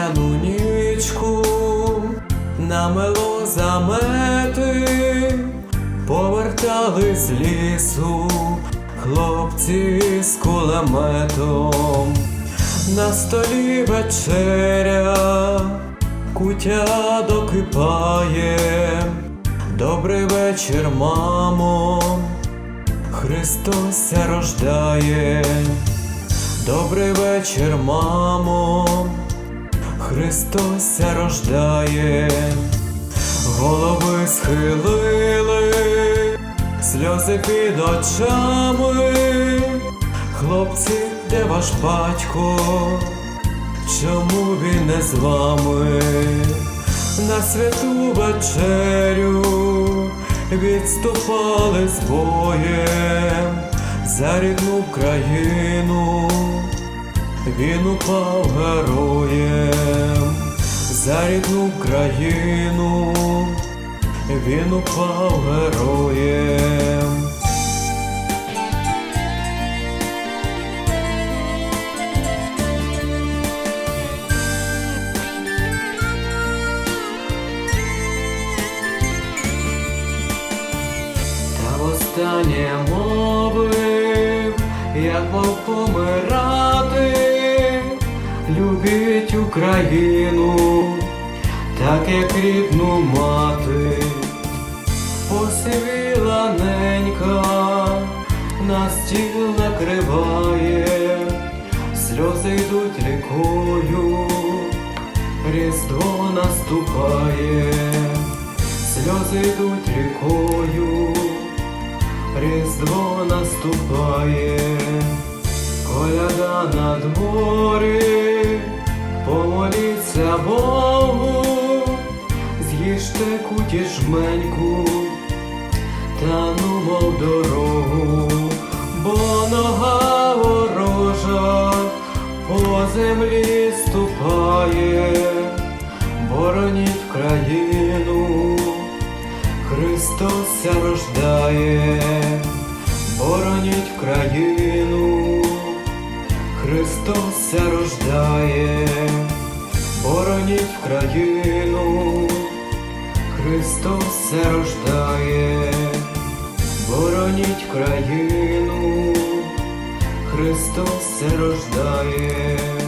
У різдвяну нічку намело замети, повертали з лісу хлопці з кулеметом. На столі вечеря, кутя докипає. Добрий вечір, мамо, Христос рождає. Добрий вечір, мамо, Христос рождає, голови схилили, сльози під очами, хлопці, де ваш батько, чому він не з вами? На святу вечерю відступали з боєм за рідну країну, він упав героєм за рідну країну, він упав героєм. Та востаннє мовив, як мов любіть Україну, так як рідну мати, посивіла ненька, на стіл накриває, сльози йдуть рікою, Різдво наступає. Сльози йдуть рікою, Різдво наступає, коляда на дворі, Богу, з'їжте куті жменьку, та мов дорогу, бо нога ворожа по землі ступає бороніть країну, Христос рождає, бороніть країну, Христос рождає, бороніть країну, Христос все рождає, бороніть країну, Христос все рождає.